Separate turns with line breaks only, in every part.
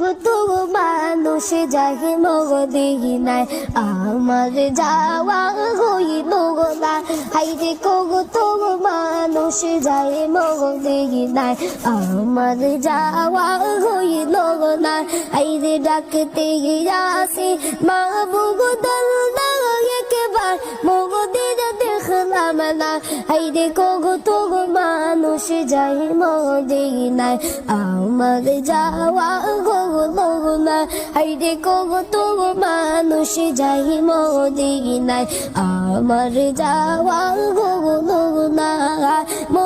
কত মানুষ যাহে নাই। আমার যাওয়া হইল না। হাইরে কত মানুষ যায় মদিনায় আমার যাওয়া হইল না। হাইরে ডাকতে আসে মা বুগুদল দেখলাম না হাইরে তগো মানুষ যায় মদিনায় আমার যাওয়া হলো না হাইরে তগো মানুষ যায় মদিনায় আমার যাওয়া হলো না মদিনাতে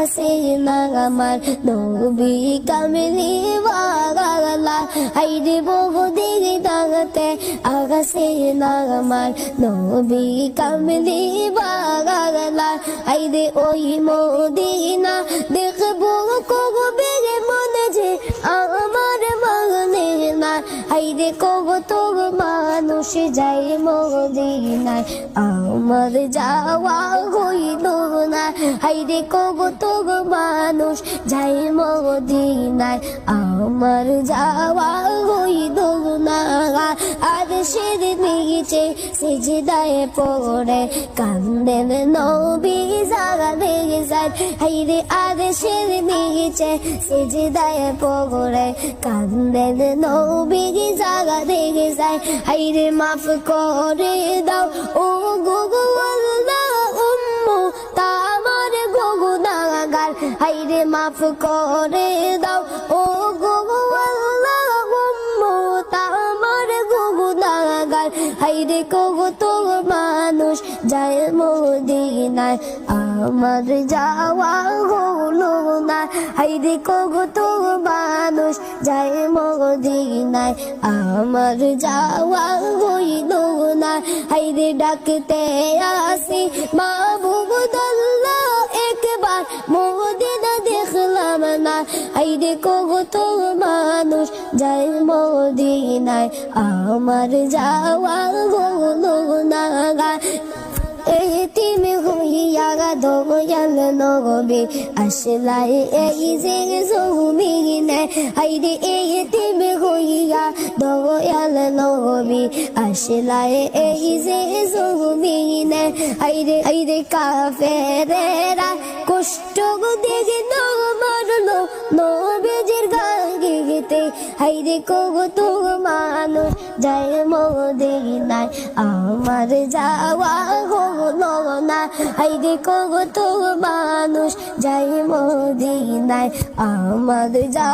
আগাছে না আমার নবী কামলি বাগালা হাইরে মদিনাতে আগাছে না আমার নবী কামলি বাগালা হাইরে ওই মদিনা দেখব হাইরে কত মানুষ যাই মদিনায়, আমার যাওয়া হইল না। হাইরে কত মানুষ যাই মদিনায়, আমার যাওয়া হইল না। আর সের নিচে সেজদায় পড়ে কান্দেন নবী জাগা লেগে যায় হাইরে আর সের নিচে সেজদায় পড়ে কান্দেন নবী জাগা লেগে যায় হাইরে মাফ করে দাও ও গুগু উম্মু তামার গুগু নাগার হাইরে মাফ করে দাও ও মানুষ যায় মদিনায়, আমার যাওয়া হলো না। হাইরে কত মানুষ যায় মদিনায়, আমার যাওয়া হইল না। হাইরে ডাকতে আসি মা বুবুদল্লা একবার মদিনা দেখলাম না। হাইরে কত মানুষ যায় মদিনায়, আমার যাওয়া নগবে আসলাই এই যে জমিনে হাইরে এই তিমি হইয়া দয়াল নগবে আসলাই এই যে জমিনে হাইরে হাইরে কাফেরেরা কষ্ট দেখে মারলো নবেজের গাগিতে হাইরে কগো মানুষ যায় মদিনায় আমার যাওয়া হলো না হাইরে কগো মানুষ যায় মদিনায় আমার যা